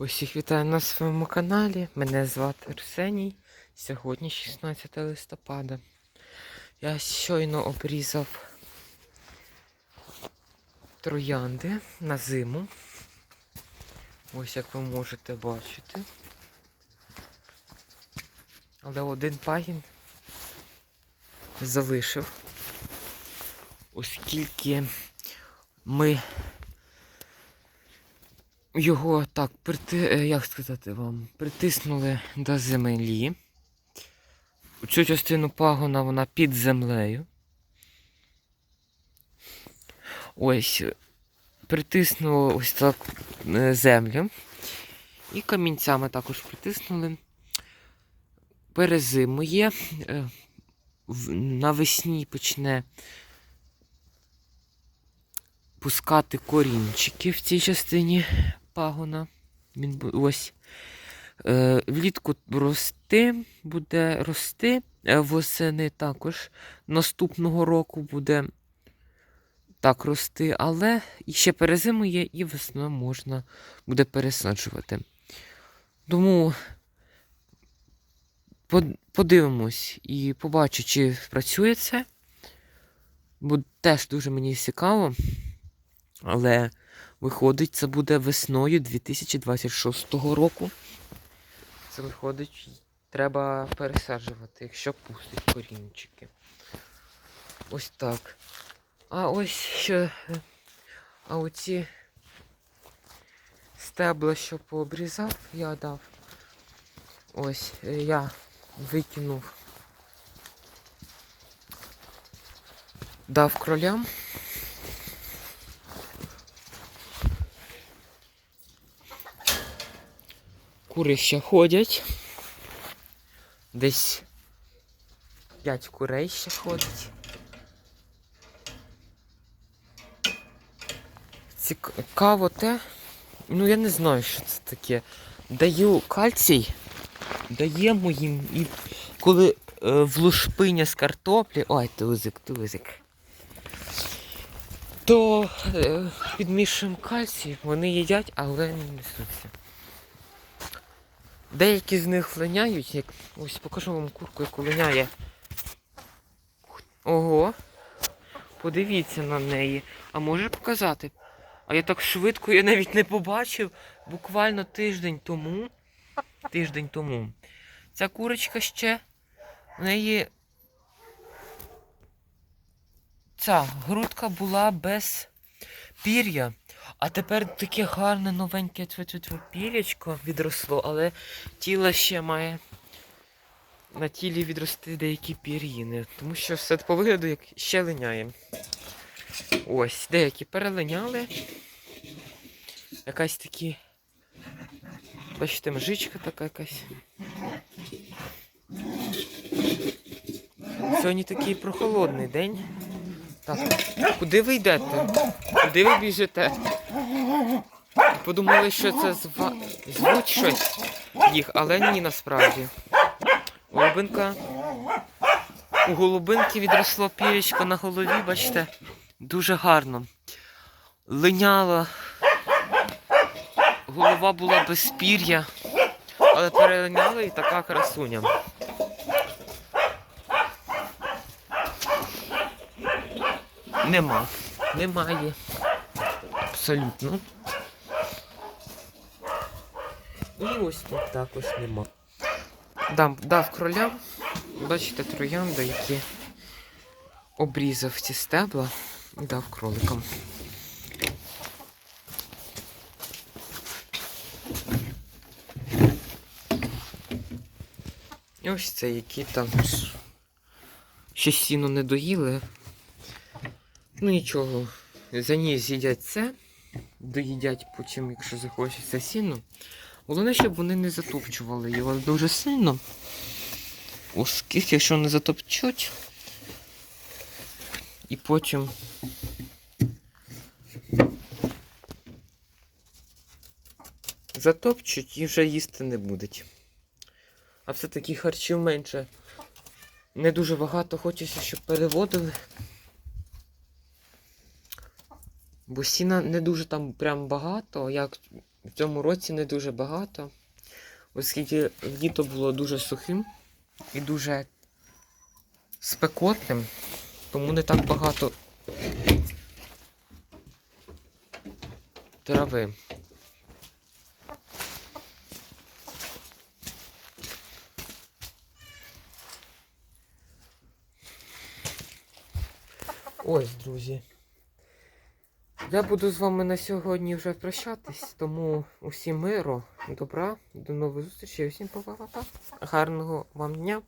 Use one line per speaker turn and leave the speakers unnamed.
Усіх вітаю на своєму каналі. Мене звати Арсеній. Сьогодні 16 листопада. Я щойно обрізав троянди на зиму. Ось як ви можете бачити. Але один пагін залишив, оскільки ми його так прити... е, як сказати вам, притиснули до землі. Цю частину пагона вона під землею. Ось притиснули ось так е, землю. І камінцями також притиснули. Перезимує. е, Навесні почне пускати корінчики в цій частині пагона. Він ось. Е, влітку рости, буде рости. Е, восени також наступного року буде так рости, але ще перезимує і весною можна буде пересаджувати. Тому подивимось і побачу, чи працює це. Бо теж дуже мені цікаво. Але виходить, це буде весною 2026 року. Це виходить, треба пересаджувати, якщо пустить корінчики. Ось так. А ось ще. А оці стебла, що пообрізав, я дав. Ось е, я викинув. Дав кролям. Кури ще ходять. Десь п'ять курей ще ходить. Цікаво те. Ну я не знаю, що це таке. Даю кальцій, даємо їм і коли е, в лушпиня з картоплі. Ой, тузик, тузик. То е, підмішуємо кальцій, вони їдять, але не несуться. Деякі з них линяють, як ось покажу вам курку, яку линяє. Ого. Подивіться на неї. А може показати? А я так швидко я навіть не побачив. Буквально тиждень тому. Тиждень тому. Ця курочка ще. В неї. Ця грудка була без пір'я. А тепер таке гарне новеньке тьфу-тьфу-тьфу відросло, але тіло ще має на тілі відрости деякі пір'їни. Тому що все по вигляду як ще линяє. Ось, деякі перелиняли. Якась такі. Бачите, межичка така якась. Сьогодні такий прохолодний день. Так, куди ви йдете? Куди ви біжите? Подумали, що це зва... звуть щось їх, але ні насправді. Голубинка. У голубинки відросло пірічко на голові, бачите, дуже гарно. Линяла. Голова була без пір'я, але перелиняла і така красуня. Нема. Немає. Абсолютно. І ось тут також нема. Дам, дав кролям. Бачите, троянда, які обрізав ці стебла і дав кроликам. І ось це, які там ще сіно не доїли. Ну нічого, за ній з'їдять це, доїдять потім, якщо захочеться сіно. Головне, щоб вони не затопчували його дуже сильно. Оскільки, якщо не затопчуть, і потім затопчуть і вже їсти не будуть. А все-таки харчів менше. Не дуже багато хочеться, щоб переводили. Бо сіна не дуже там прям багато, як цьому році не дуже багато, оскільки літо було дуже сухим і дуже спекотним, тому не так багато трави. Ось, друзі. Я буду з вами на сьогодні вже прощатись, тому усім миру, добра, до нових зустрічей, усім па-па-па-па. Гарного вам дня.